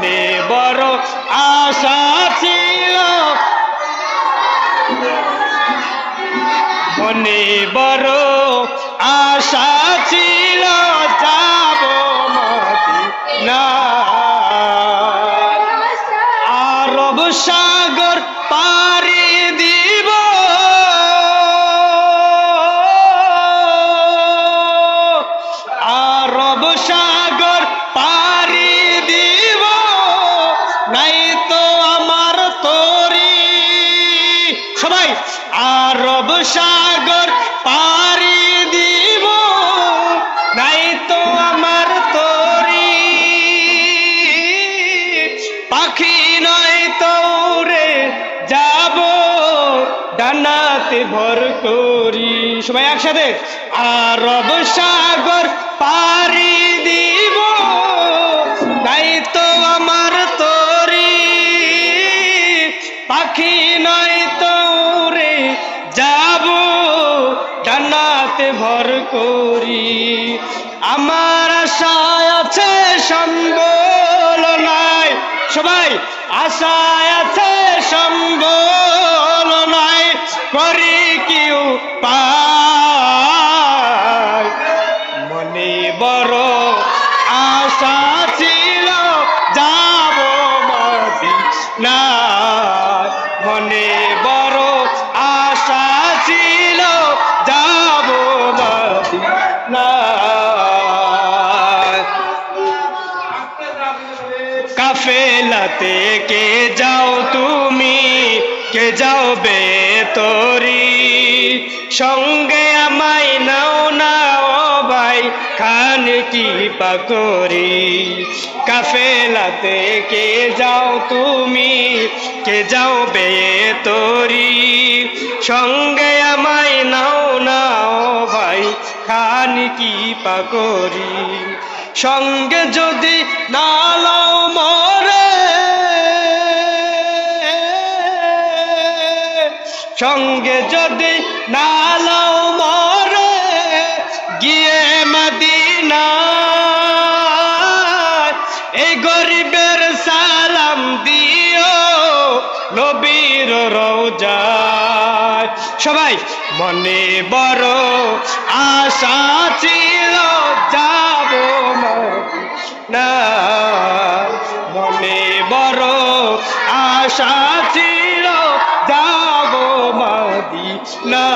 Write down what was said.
মনে বড় আশা ছিল। মনে বড় আশা ছিল, যাব মদিনা আরব সাগর পারি দিব। আরব সাগর সাগর পারি দিব, নাই তো আমার তরি। পাখি নয় তো উড়ে যাব, ডানাতে ভর করি। সবাই একসাথে। আরব সাগর পারি দিব ডানাতে ভর করি। আমার আশায় আছে সম্বল নাই সবাই, আশায় আছে সম্বল নাই করি কেউ মনে বড় আশা ছিল, যাব মদিনা কাফেলাতে কে যাও তুমি? কে যাও বে তোরি সঙ্গে আমায় নাও নাও ভাই, খান কি পাকরি কাফেলাতে কে যাও তুমি? কে যাও বে তোরি সঙ্গে আমায় নাও নাও ভাই, খান কি পাকরি সঙ্গে যদি নালাও মরে, সঙ্গে যদি নালাও মরে, গিয়ে মদিনা এই গরিবের সালাম দিও, নবীর রোজায় সবাই। মনে বড় আশা ছিল যাব না মনে বড় আশা ছিল যাব মদিনা।